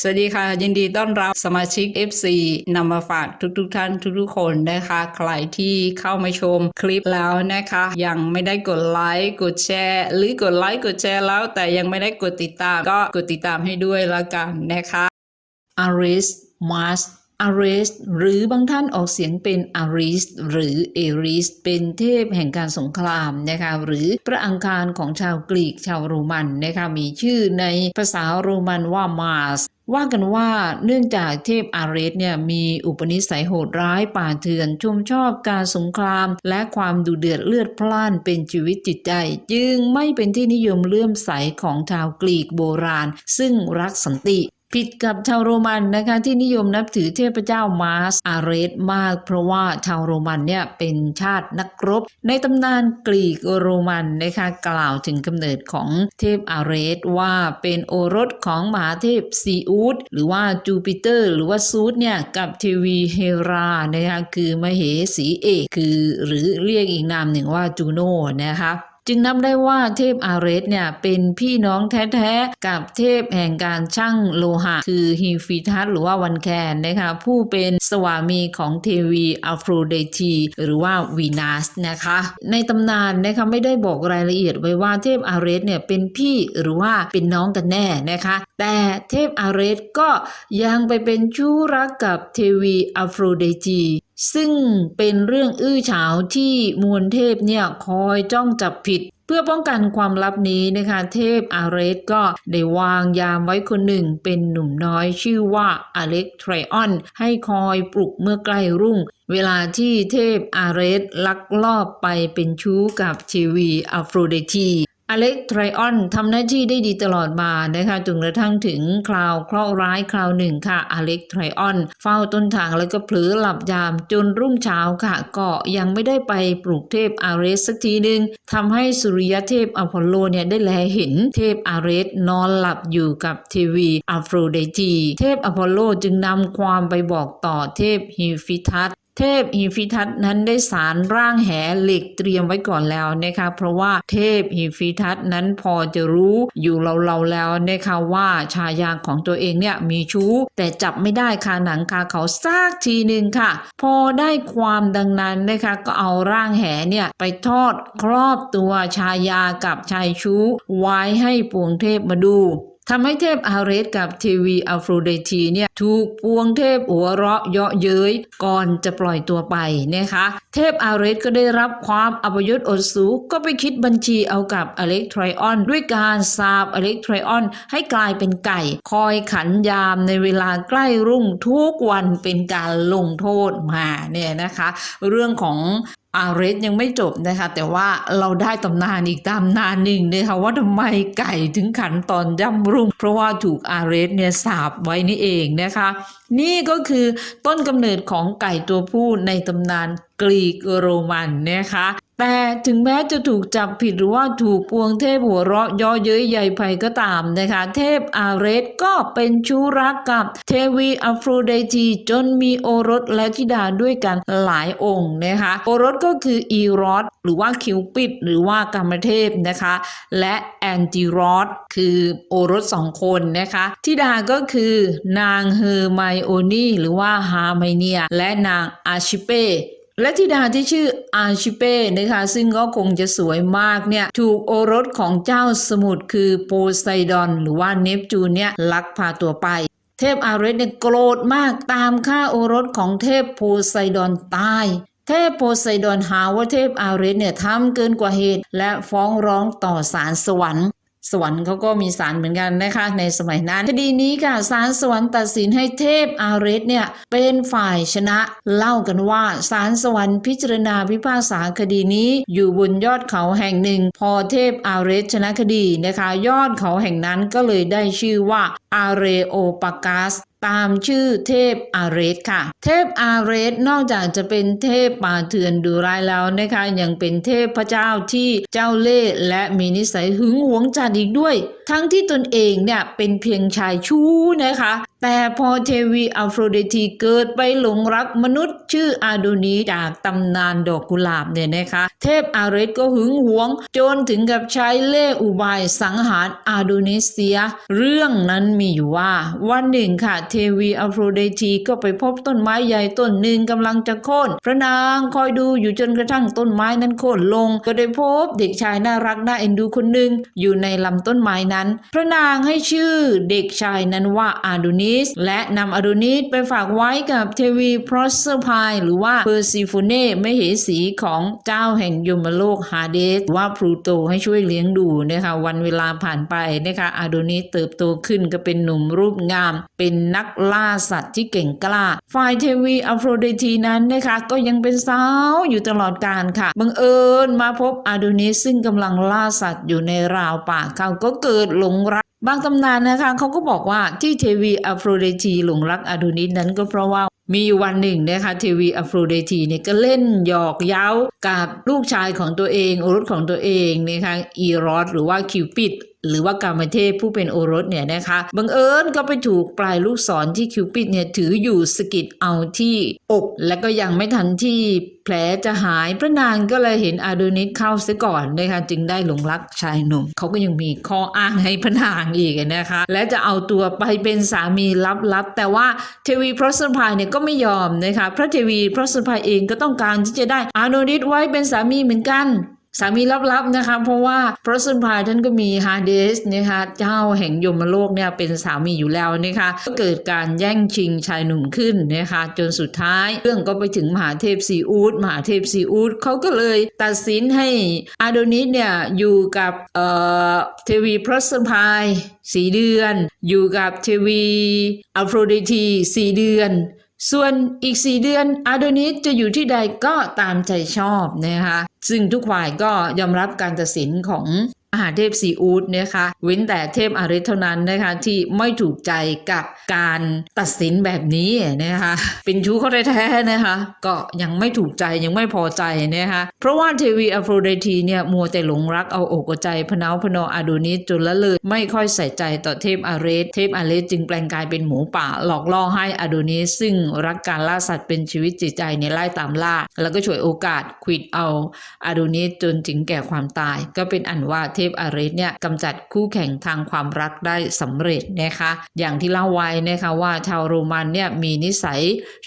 สวัสดีค่ะ ยินดีต้อนรับสมาชิก FC นำมาฝากทุกๆทท่านทุกๆคนนะคะ ใครที่เข้ามาชมคลิปแล้วนะคะ ยังไม่ได้กดไลค์กดแชร์ หรือกดไลค์กดแชร์แล้ว แต่ยังไม่ได้กดติดตามก็กดติดตามให้ด้วยละกันนะคะ Aris Mars Ares หรือบางท่านออกเสียงเป็น Aris หรือ Aris เป็นเทพแห่งการสงครามนะคะหรือพระอังคารของชาวกรีกชาวโรมันนะคะมีชื่อในภาษาโรมันว่า Mars ว่ากันว่าเนื่องจากเทพอาเรสเนี่ยมีอุปนิสัยโหดร้ายป่าเถื่อนชมชอบการสงคราม และความดุเดือดเลือดพล่านเป็นชีวิตจิตใจ จึงไม่เป็นที่นิยมเลื่อมใสของชาวกรีกโบราณ ซึ่งรักสันติ ผิดกับชาวโรมันนะคะที่นิยมนับถือเทพเจ้ามาร์สอาเรสมาก เพราะว่าชาวโรมันเนี่ยเป็นชาตินักรบ ในตำนานกรีกโรมันนะคะกล่าวถึงกำเนิดของเทพอาเรสว่าเป็นโอรสของมหาเทพซีอูดหรือว่าจูปิเตอร์ หรือว่าซูดเนี่ยกับเทวีเฮรานะคะคือมเหสีเอกคือหรือเรียกอีกนามหนึ่งว่าจูโนนะคะ จึงนับได้ว่าเทพอาเรสเนี่ยเป็นพี่น้องแท้ๆ กับเทพแห่งการช่างโลหะ คือฮิฟิทัสหรือว่าวันแคนนะคะผู้เป็นสวามีของเทวีอัฟโรเดตีหรือว่าวีนัสนะคะ ในตำนานนะคะไม่ได้บอกรายละเอียดไว้ว่าเทพอาเรสเนี่ยเป็นพี่หรือว่าเป็นน้องกันแน่นะคะ แต่เทพอาเรสก็ยังไปเป็นชู้รักกับเทวีอัฟโรเดตี ซึ่งเป็นเรื่องอื้อฉาวที่มวลเทพเนี่ยคอยจ้องจับผิด เพื่อป้องกันความลับนี้นะคะเทพอาเรสก็ได้วางยามไว้คนหนึ่งเป็นหนุ่มน้อยชื่อว่าอเล็กไทรออน ให้คอยปลุกเมื่อใกล้รุ่ง เวลาที่เทพอาเรสลักลอบไปเป็นชู้กับเทวีอัฟโรเดตี อเล็กไทรออนทำหน้าที่ได้ดีตลอดมานะคะจนกระทั่งถึงคราวเคราะห์ร้ายคราวหนึ่งค่ะอเล็กไทรออนเฝ้าต้นทางแล้วก็เผลอหลับยามจนรุ่งเช้าค่ะก็ยังไม่ได้ไปปลุกเทพอาเรสสักทีหนึ่งทำให้สุริยเทพอพอลโลเนี่ยได้แลเห็นเทพอาเรสนอนหลับอยู่กับเทวีอัฟโรเดตีเทพอพอลโลจึงนำความไปบอกต่อเทพฮิฟิทัส เทพฮิฟิทัสนั้นได้สารร่างแหเหล็กเตรียมไว้ก่อนแล้วนะคะเพราะว่าเทพฮิฟิทัสนั้นพอจะรู้อยู่เราๆแล้วนะคะว่าชายาของตัวเองเนี่ยมีชู้ แต่จับไม่ได้คาหนังคาเขาซากทีหนึ่งค่ะ พอได้ความดังนั้นนะคะก็เอาร่างแหเนี่ยไปทอดครอบตัวชายากับชายชู้ ไว้ให้ปวงเทพมาดู ทำให้เทพอาเรสกับเทวีอัฟโรเดตีเนี่ยถูกปวงเทพหัวเราะเยาะเย้ยก่อนจะปล่อยตัวไปนะคะ เทพอาเรสก็ได้รับความอัปยศอดสูก็ไปคิดบัญชีเอากับอเล็กทรออนด้วยการสาบอเล็กทรออนให้กลายเป็นไก่ คอยขันยามในเวลาใกล้รุ่งทุกวันเป็นการลงโทษมาเนี่ยนะคะ เรื่องของ อาเรสยังไม่จบนะคะ แต่ว่าเราได้ตำนานอีกตำนานหนึ่งนะคะว่าทำไมไก่ถึงขันตอนย่ำรุ่ง เพราะว่าถูกอาเรสเนี่ยสาบไว้นี่เองนะคะ นี่ก็คือต้นกำเนิดของไก่ตัวผู้ในตำนานกรีกโรมันนะคะ แต่ถึงแม้จะถูกจับผิดหรือว่าถูกปวงเทพหัวเราะย่อเย้ยใหญ่ไพก็ตามนะคะ เทพอาเรสก็เป็นชู้รักกับเทวีอัฟโรเดตีจนมีโอรสและธิดาด้วยกันหลายองค์นะคะ โอรสก็คืออีรอสหรือว่าคิวปิดหรือว่ากรรมเทพนะคะ และแอนติรอสคือโอรสสองคนนะคะธิดาก็คือนางเฮอร์ไมโอนีหรือว่าฮาไมเนีย และนางอาชิเป และธิดาที่ชื่ออาชิเป้นะคะซึ่งก็คงจะสวยมากเนี่ยถูกโอรสของเจ้าสมุทรคือโพไซดอนหรือว่าเนปจูนเนี่ยลักพาตัวไป เทพอาเรสเนี่ยโกรธมากตามฆ่าโอรสของเทพโพไซดอนตายเทพโพไซดอนหาว่าเทพอาเรสเนี่ยทำเกินกว่าเหตุ และฟ้องร้องต่อศาลสวรรค์ สวรรค์เขาก็มีศาลเหมือนกันนะคะในสมัยนั้นคดีนี้ค่ะศาลสวรรค์ตัดสินให้เทพอารีสเนี่ยเป็นฝ่ายชนะ เล่ากันว่าศาลสวรรค์พิจารณาพิพากษาคดีนี้อยู่บนยอดเขาแห่งหนึ่ง พอเทพอารีสชนะคดีนะคะ ยอดเขาแห่งนั้นก็เลยได้ชื่อว่าอาเรโอปากัสตามชื่อเทพอาเรสค่ะ เทพอาเรสนอกจากจะเป็นเทพป่าเถื่อนดูร้ายแล้วนะคะ ยังเป็นเทพพระเจ้าที่เจ้าเล่ห์และมีนิสัยหึงหวงจัดอีกด้วย ทั้งที่ตนเองเนี่ยเป็นเพียงชายชู้นะคะ แต่พอเทวีอัฟโรเดตีเกิดไปหลงรักมนุษย์ ชื่ออาโดนีจากตำนานดอกกุหลาบเนี่ยนะคะ เทพอาเรสก็หึงหวง จนถึงกับใช้เล่ห์อุบายสังหารอาโดนิเซีย เรื่องนั้นมีอยู่ว่าวันหนึ่งค่ะเทวีอัฟโรเดตีก็ไปพบต้นไม้ใหญ่ต้นหนึ่งกำลังจะโค่นพระนางคอยดูอยู่จนกระทั่งต้นไม้นั้นโค่นลง ก็ได้พบเด็กชายน่ารักน่าเอ็นดูคนหนึ่งอยู่ในลำต้นไม้นั้น พระนางให้ชื่อเด็กชายนั้นว่าอาโดนิส และนำอาโดนิสไปฝากไว้กับเทวีพรอสเซอร์พายหรือว่าเพอร์ซิโฟเน่มเหสีของเจ้าแห่งยมโลกฮาเดสว่าพลูโตให้ช่วยเลี้ยงดูนะคะวันเวลาผ่านไปนะคะอาโดนิสเติบโตขึ้นก็เป็นหนุ่มรูปงามเป็นนักล่าสัตว์ที่เก่งกล้า ฝ่ายเทวีอัฟโรเดทีนั้นนะคะก็ยังเป็นสาวอยู่ตลอดกาลค่ะ บังเอิญมาพบอาโดนิสซึ่งกำลังล่าสัตว์อยู่ในราวป่าเขาก็เกิดหลงรักบางตำนานนะคะเขาก็บอกว่าที่เทวีอัฟโรเดทีหลงรักอาโดนิสนั้นก็เพราะว่ามีอยู่วันหนึ่งนะคะเทวีอัฟโรเดทีเนี่ยก็เล่นหยอกเย้ากับลูกชายของตัวเองโอรสของตัวเองนะคะอีรอสหรือว่าคิวปิดหรือว่ากามเทพผู้เป็นโอรสเนี่ยนะคะบังเอิญก็ไปถูกปลายลูกศรที่คิวปิดเนี่ยถืออยู่สกิดเอาที่อก และก็ยังไม่ทันที่แผลจะหายพระนางก็เลยเห็นอาโดนิสเข้าซะก่อนนะคะจึงได้หลงรักชายหนุ่มเขาก็ยังมีข้ออ้างให้พระนางอีกนะคะ และจะเอาตัวไปเป็นสามีลับๆ แต่ว่าเทวีพระสนพายเนี่ยก็ไม่ยอมนะคะพระเทวีพระสนพายเองก็ต้องการที่จะได้อาโดนิสไว้เป็นสามีเหมือนกัน สามีลับๆนะคะเพราะว่าพระสุนพายท่านก็มีฮาเดสนะคะเจ้าแห่งยมโลกเนี่ยเป็นสามีอยู่แล้วนะคะก็เกิดการแย่งชิงชายหนุ่มขึ้นนะคะจนสุดท้ายเรื่องก็ไปถึงมหาเทพซีอูดมหาเทพซีอูดเขาก็เลยตัดสินให้อาโดนิสเนี่ยอยู่กับเอ่อเทวีพระสุนพายสีเดือน อยู่กับเทวีอัลโรเดทีสีเดือน ส่วนอีก 4 เดือนอาโดนิสจะอยู่ที่ใดก็ตามใจชอบนะคะซึ่งทุกฝ่ายก็ยอมรับการตัดสินของ มหาเทพซีอูดนะคะเว้นแต่เทพอาริเท่านั้นนะคะที่ไม่ถูกใจกับการตัดสินแบบนี้นะคะเป็นชู้เขาแท้ๆนะคะก็ยังไม่ถูกใจยังไม่พอใจนะคะเพราะว่าเทวีอโฟรไดทีเนี่ยมัวแต่หลงรักเอาอกเอาใจพนาพนออาโดนิสจนละเลยไม่ค่อยใส่ใจต่อเทพอารสเทพอารสจึงแปลงกายเป็นหมูป่า หลอกล่อให้อาโดนิสซึ่งรักการล่าสัตว์เป็นชีวิตจิตใจในไล่ตามล่า แล้วก็ช่วยโอกาสควิดเอาอาโดนิสจนถึงแก่ความตาย ก็เป็นอันว่าเทพพอาเรสเนี่ยกำจัดคู่แข่งทางความรักได้สำเร็จนะคะ อย่างที่เล่าไว้นะคะว่าชาวโรมันเนี่ยมีนิสัย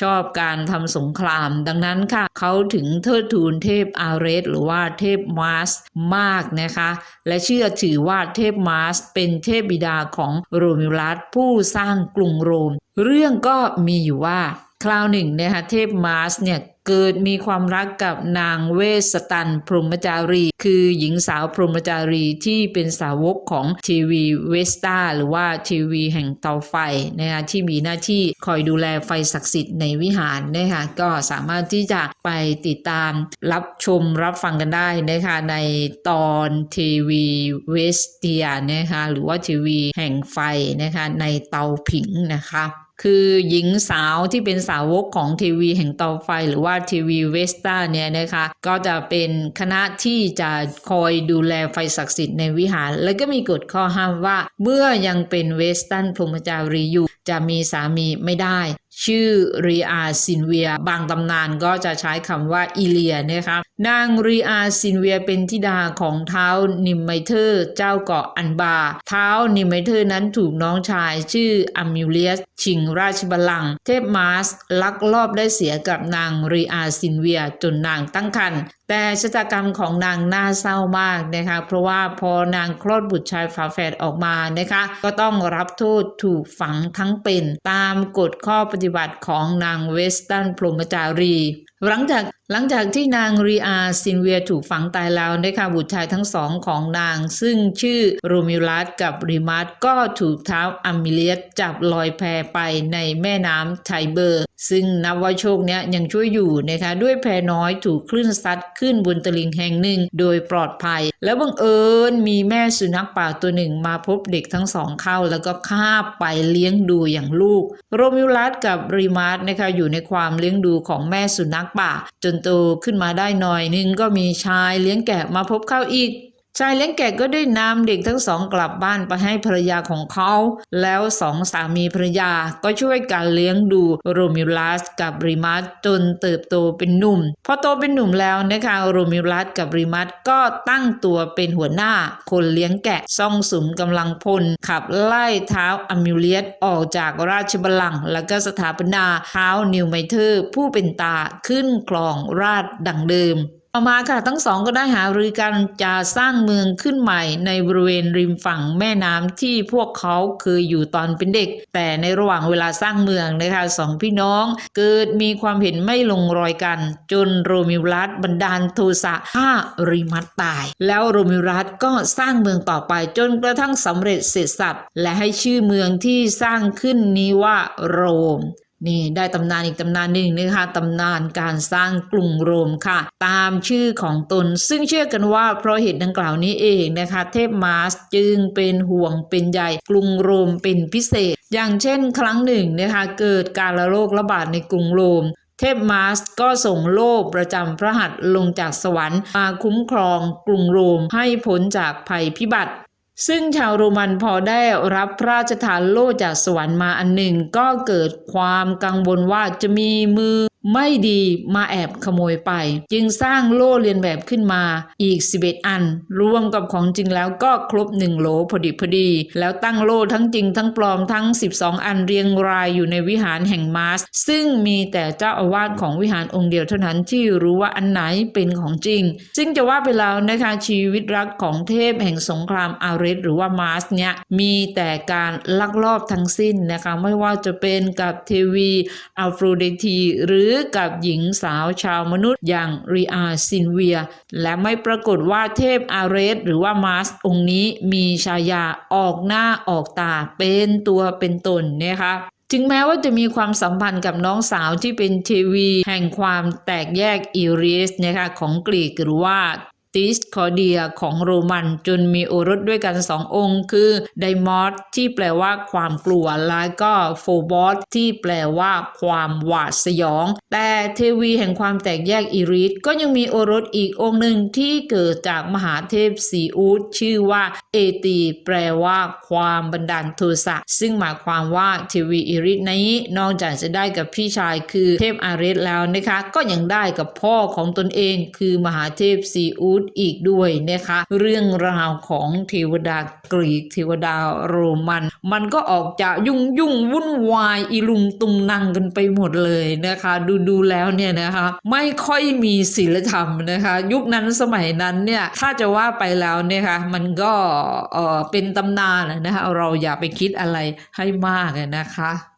ชอบการทำสงคราม ดังนั้นค่ะเขาถึงเทิดทูนเทพอาเรสหรือว่าเทพมาสมากนะคะ และเชื่อถือว่าเทพมาสเป็นเทพบิดาของโรมิลัสผู้สร้างกรุงโรม เรื่องก็มีอยู่ว่าคราวหนึ่งนะคะเทพมาสเนี่ยเกิดมีความรักกับนางเวสตันพรหมจารี คือหญิงสาวพรหมจารีที่เป็นสาวกของทีวีเวสตาหรือว่าทีวีแห่งเตาไฟนะคะที่มีหน้าที่คอยดูแลไฟศักดิ์สิทธิ์ในวิหารนะคะก็สามารถที่จะไปติดตามรับชมรับฟังกันได้นะคะในตอนทีวีเวสเตียนะคะหรือว่าทีวีแห่งไฟนะคะในเตาผิงนะคะ คือหญิงสาวที่เป็นสาวกของทีวีแห่งเตาไฟหรือว่าทีวีเวสต้าเนี่ยนะคะ ก็จะเป็นคณะที่จะคอยดูแลไฟศักดิ์สิทธิ์ในวิหาร แล้วก็มีกฎข้อห้ามว่า เมื่อยังเป็นเวสตันพรหมจารีอยู่ จะมีสามีไม่ได้ ชื่อรีอาซินเวีย บางตำนานก็จะใช้คำว่าอิเลียนะคะนางรีอาซินเวียเป็นธิดาของเท้านิมไมเทอร์ เจ้าเกาะอันบา เท้านิมไมเทอร์นั้นถูกน้องชายชื่ออัมมิวเลียส ชิงราชบัลลังก์เทพมาสลักลอบได้เสียกับนางรีอาซินเวียจนนางตั้งครรภ์แต่ชะตากรรมของนางน่าเศร้ามากนะคะ เพราะว่าพอนางคลอดบุตรชายฝาแฝดออกมานะคะ ก็ต้องรับโทษถูกฝังทั้งเป็น ตามกฎข้อปฏิบัติของนางเวสตันพรหมจารี หลังจากหลังจากที่นางรีอาซินเวียถูกฝังตายแล้วนะคะบุตรชายทั้งสองของนาง ซึ่งชื่อโรมิลัสกับริมัสก็ถูกเท้าอัมมิเลียสจับลอยแพไปในแม่น้ำไทเบอร์ ซึ่งนับว่าโชคเนี้ยยังช่วยอยู่นะคะด้วยแพน้อยถูกคลื่นซัดขึ้นบนตลิ่งแห่งหนึ่งโดยปลอดภัย แล้วบังเอิญมีแม่สุนัขป่าตัวหนึ่งมาพบเด็กทั้งสองเข้า แล้วก็คาบไปเลี้ยงดูอย่างลูก โรมิลัสกับริมัสนะคะอยู่ในความเลี้ยงดูของแม่สุนัขป่า จนโตขึ้นมาได้หน่อยนึงก็มีชายเลี้ยงแกะมาพบเข้าอีก ชายเลี้ยงแกะก็ได้นำเด็กทั้งสองกลับบ้านไปให้ภรรยาของเขา แล้วสองสามีภรรยาก็ช่วยกันเลี้ยงดูโรมิลัสกับริมัสจนเติบโตเป็นหนุ่ม พอโตเป็นหนุ่มแล้วนะคะโรมิลัสกับริมัสก็ตั้งตัวเป็นหัวหน้า คนเลี้ยงแกะซ่องสุมกำลังพล ขับไล่เท้าอมิเลียสออกจากราชบัลลังก์แล้วก็สถาปนาเท้านิวไมเทอร์ผู้เป็นตาขึ้นครองราชดังเดิม ต่อมาค่ะทั้งสองก็ได้หารือกันจะสร้างเมืองขึ้นใหม่ในบริเวณริมฝั่งแม่น้ำที่พวกเขาเคยอยู่ตอนเป็นเด็ก แต่ในระหว่างเวลาสร้างเมืองนะคะสองพี่น้องเกิดมีความเห็นไม่ลงรอยกัน จนโรมิวลัสบันดาลโทสะฆ่าริมัตตาย แล้วโรมิวลัสก็สร้างเมืองต่อไปจนกระทั่งสำเร็จเสร็จสับและให้ชื่อเมืองที่สร้างขึ้นนี้ว่าโรม นี่ได้ตำนานอีกตำนานหนึ่งนะคะตำนานการสร้างกรุงโรมค่ะ ตามชื่อของตน ซึ่งเชื่อกันว่าเพราะเหตุดังกล่าวนี้เองนะคะ เทพมาร์สจึงเป็นห่วงเป็นใยกรุงโรมเป็นพิเศษ อย่างเช่นครั้งหนึ่งนะคะเกิดการระโรคระบาดในกรุงโรมเทพมาสก็ส่งโล่ประจำพระหัตถ์ลงจากสวรรค์มาคุ้มครองกรุงโรมให้พ้นจากภัยพิบัติ ซึ่งชาวโรมันพอได้รับพระราชทานโล่จากสวรรค์มาอันหนึ่ง ก็เกิดความกังวลว่าจะมีมือ ไม่ดีมาแอบขโมยไป จึงสร้างโล่เรียนแบบขึ้นมาอีก 11 อัน รวมกับของจริงแล้วก็ครบ 1 โหลพอดีพอดี แล้วตั้งโล่ทั้งจริงทั้งปลอมทั้ง 12 อันเรียงรายอยู่ในวิหารแห่งมาส ซึ่งมีแต่เจ้าอาวาสของวิหารองค์เดียวเท่านั้นที่รู้ว่าอันไหนเป็นของจริง ซึ่งจะว่าไปแล้วนะคะชีวิตรักของเทพแห่งสงครามอาริสหรือว่ามาสเนี่ยมีแต่การลักลอบทั้งสิ้นนะคะไม่ว่าจะเป็นกับเทวีอัลโฟรเดทีหรือกับหญิงสาวชาวมนุษย์อย่างรีอาซินเวีย และไม่ปรากฏว่าเทพอาเรสหรือว่ามาสองค์นี้มีชายาออกหน้าออกตาเป็นตัวเป็นตนนะคะถึงแม้ว่าจะมีความสัมพันธ์กับน้องสาวที่เป็นเทวี แห่งความแตกแยกอิริสนะคะของกรีกหรือว่า ติสคอเดียของโรมันจนมีโอรสด้วยกันสององค์ คือไดมอสที่แปลว่าความกลัว และก็โฟบอสที่แปลว่าความหวาดสยอง แต่เทวีแห่งความแตกแยกอิริสก็ยังมีโอรสอีกองค์หนึ่งที่เกิดจากมหาเทพสีอูดชื่อว่าเอตีแปลว่าความบันดาลโทสะซึ่งหมายความว่าเทวีอิริสนี้นอกจากจะได้กับพี่ชายคือเทพอาริสแล้วนะคะ ก็ยังได้กับพ่อของตนเองคือมหาเทพซีอูดอีกด้วยนะคะ เรื่องราวของเทวดากรีกเทวดาโรมัน มันก็ออกจะยุ่งยุ่งวุ่นวายอีลุงตุงนังกันไปหมดเลยนะคะ ดูดูแล้วเนี่ยนะคะไม่ค่อยมีศีลธรรมนะคะ ยุคนั้นสมัยนั้นเนี่ยถ้าจะว่าไปแล้วเนี่ยค่ะมันก็เออเป็นตำนานนะคะเราอย่าไปคิดอะไรให้มากนะคะ